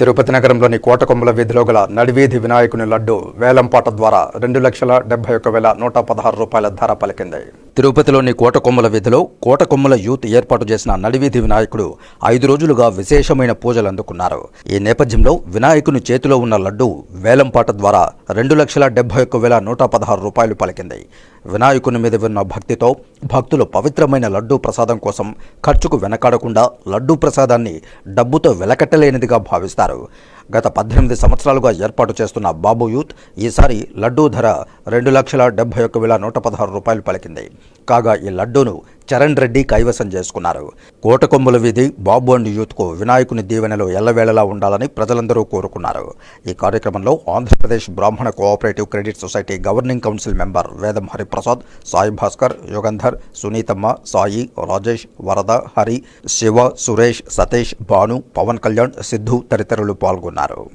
తిరుపతి నగరంలోని కోటకొమ్మల వీధిలో గల నడివీధి వినాయకుని లడ్డు వేలంపాట ద్వారా రెండు లక్షల డెబ్బై ఒక వేల నూట పదహారు రూపాయల ధర పలికింది. తిరుపతిలోని కోటకొమ్మల వీధిలో కోటకొమ్మల యూత్ ఏర్పాటు చేసిన నడివీధి వినాయకుడు ఐదు రోజులుగా విశేషమైన పూజలు అందుకున్నారు. ఈ నేపథ్యంలో వినాయకుని చేతిలో ఉన్న లడ్డు వేలంపాట ద్వారా రెండు లక్షల డెబ్బై ఒక్క వేల నూట పదహారు రూపాయలు పలికింది. వినాయకుని మీద విన్న భక్తితో భక్తులు పవిత్రమైన లడ్డూ ప్రసాదం కోసం ఖర్చుకు వెనకాడకుండా లడ్డూ ప్రసాదాన్ని డబ్బుతో వెలకట్టలేనిదిగా భావిస్తారు. గత పద్దెనిమిది సంవత్సరాలుగా ఏర్పాటు చేస్తున్న బాబు యూత్ ఈసారి లడ్డూ ధర రెండు లక్షల డెబ్బై ఒక్క వేల నూట పదహారు రూపాయలు పలికింది. కాగా ఈ లడ్డూను చరణ్ రెడ్డి కైవసం చేసుకున్నారు. కోటకొమ్ముల వీధి బాబు అండ్ యూత్కు వినాయకుని దీవెనలు ఎల్లవేళలా ఉండాలని ప్రజలందరూ కోరుకున్నారు. ఈ కార్యక్రమంలో ఆంధ్రప్రదేశ్ బ్రాహ్మణ cooperative credit society governing council member Vedam Hariprasad Sai Bhaskar Yugandhar సునీతమ్మ సాయి రాజేష్ వరద హరి శివ సురేష్ సతీష్ భాను పవన్ కళ్యాణ్ సిద్ధు తదితరులు పాల్గొన్నారు.